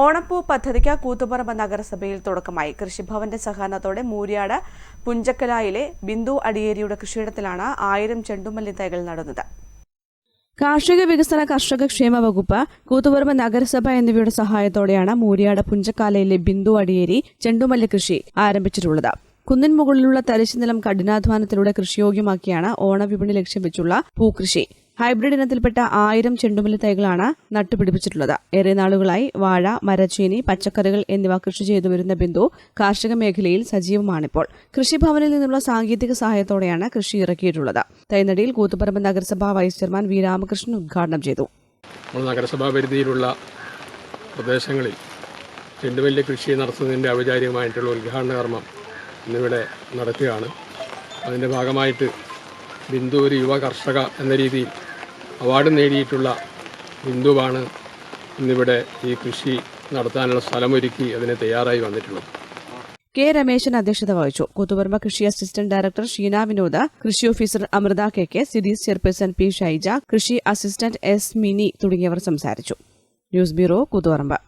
ഓണപ്പൂ പദ്ധതിക്ക് കൂത്തുപറമ്പ് നഗരസഭയിൽ തുടക്കമായി. കൃഷിഭവന്റെ സഹകരണത്തോടെ മൂര്യാട് പുഞ്ചക്കലായിലെ ബിന്ദു അടിയേരിയുടെ കൃഷിയിടത്തിലാണ് ആയിരം ചെണ്ടുമല്ലി തൈകൾ നടുന്നത്. കാർഷിക വികസന കർഷക ക്ഷേമ വകുപ്പ് കൂത്തുപറമ്പ് നഗരസഭ എന്നിവയുടെ സഹായത്തോടെയാണ് മൂര്യാട് പുഞ്ചക്കാലയിലെ ബിന്ദു അടിയേരി ചെണ്ടുമല്ലി കൃഷി ആരംഭിച്ചിട്ടുള്ളത്. കുന്നിൻ മുകളിലുള്ള തരിശു നിലം കഠിനാധ്വാനത്തിലൂടെ കൃഷിയോഗ്യമാക്കിയാണ് ഓണവിപണി ലക്ഷ്യം വെച്ചുള്ള പൂക്കൃഷി. ഹൈബ്രിഡ് ഇനത്തിൽപ്പെട്ട ആയിരം ചെണ്ടുമല്ലി തൈകളാണ് നട്ടുപിടിപ്പിച്ചിട്ടുള്ളത്. ഏറെ നാളുകളായി വാഴ മരച്ചീനി പച്ചക്കറികൾ എന്നിവ കൃഷി ചെയ്തു വരുന്ന ബിന്ദു കാർഷിക മേഖലയിൽ സജീവമാണിപ്പോൾ. കൃഷിഭവനിൽ നിന്നുള്ള സാങ്കേതിക സഹായത്തോടെയാണ് കൃഷി ഇറക്കിയിട്ടുള്ളത്. തൈനടിയിൽ കൂത്തുപറമ്പ് നഗരസഭാ വൈസ് ചെയർമാൻ വി രാമകൃഷ്ണൻ ഉദ്ഘാടനം ചെയ്തു. നഗരസഭാ പരിധിയിലുള്ള പ്രദേശങ്ങളിൽ ചെണ്ടുമല്ലി കൃഷി നടത്തുന്നതിന്റെ ഔപചാരികമായിട്ടുള്ള ഉദ്ഘാടന കർമ്മം ഇന്നിവിടെ നടത്തുകയാണ് അതിന്റെ ഭാഗമായിട്ട് ബിന്ദു ഒരു യുവ കർഷക എന്ന രീതിയിൽ അവാർഡ് നേടിയിട്ടുള്ള ബിന്ദുവാണ് ഇന്നിവിടെ ഈ കൃഷി നടത്താനുള്ള സ്ഥലമൊരുക്കി അതിന് തയ്യാറായി വന്നിട്ടുള്ളത്. കെ രമേശൻ അധ്യക്ഷത വഹിച്ചു. കൂത്തുപറമ്പ കൃഷി അസിസ്റ്റന്റ് ഡയറക്ടർ ഷീന വിനോദ് കൃഷി ഓഫീസർ അമൃത കെ കെ സിരീസ് ചെയർപേഴ്സൺ പി ഷൈജ കൃഷി അസിസ്റ്റന്റ് എസ് മിനി തുടങ്ങിയവർ സംസാരിച്ചു. News bureau Koothuparamba.